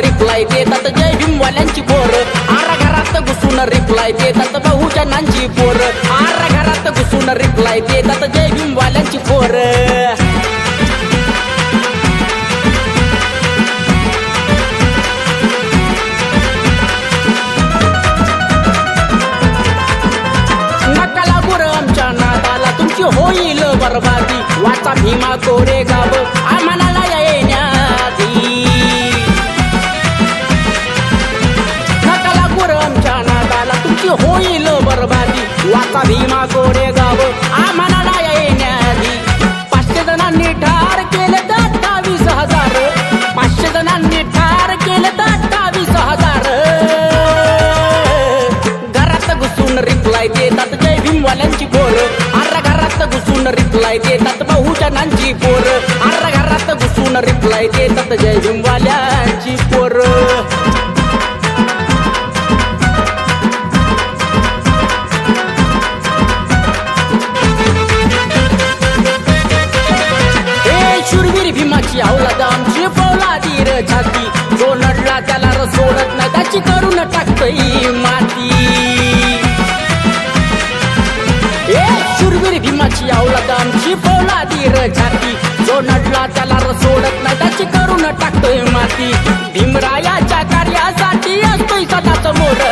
Reply देतात जय भीमवाल्यांची bore आरा घरात घुसून रिप्लाय देतात बहुच्या नांची बोर आरा घरात घुसून रिप्लाय देतात जय भीमवाल्यांची पोर. सर्वाधी वाचा भीमा कोरे गाव आम्हाला येण्याआधी. नका लागू नादाला तुमची होईल बरबादी. वाचा भीमा कोरेगाव रिप्लाय देतात बहुजनांची पोर. अर्रा घरात घुसून रिप्लाय देतात जय भीमवाल्यांची पोर. शूरवीर भीमाची औलाद आमची फौलादी र छाती जो नडला त्याला सोडत नाही त्याची करून टाकतई शूरवीर औलाद आमची बोला र छाती जो नडला त्याला र सोडत नाही करून टाकतोय माती. भीमरायाच्या कार्यासाठी असतोय सदाच मोर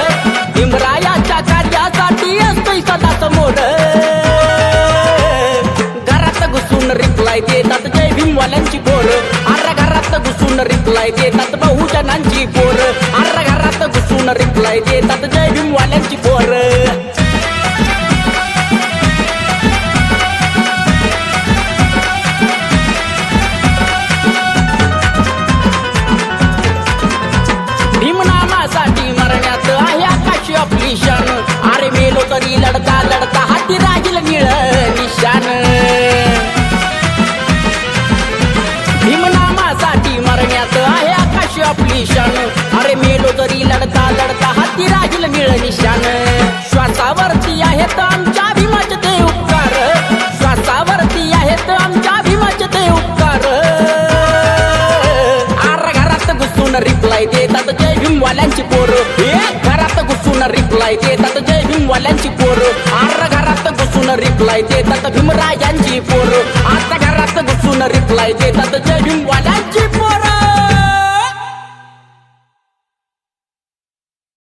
भीमरायाच्या कार्यासाठी असतोय सदाच मोड घरात घुसून रिप्लाय देतात जय भीमवाल्यांची बोर अर्रा घरात घुसून रिप्लाय देतात बहुजनांची पोर. अर्रा घरात घुसून रिप्लाय देतात लढता लढता हाती राहील निळ निशान भीमनामासाठी मरण्यात आहे आकाश आपली शान अरे मेलो तरी लढता लढता हाती राहील निळ निशान श्वासावरती आहेत आमच्या भीमाचे ते उपकार. श्वासावरती आहेत आमच्या भीमाचे ते उपकार. आर घरात घुसून रिप्लाय देतात जय भीमवाल्यांची पोर. ए घुसून रिप्लाय देतात जय भीमवाल्यांची पोर. आर घरात घुसून रिप्लाय देतात भीमरायांची पोर. आता घरात घुसून रिप्लाय देतात जय भीमवाल्या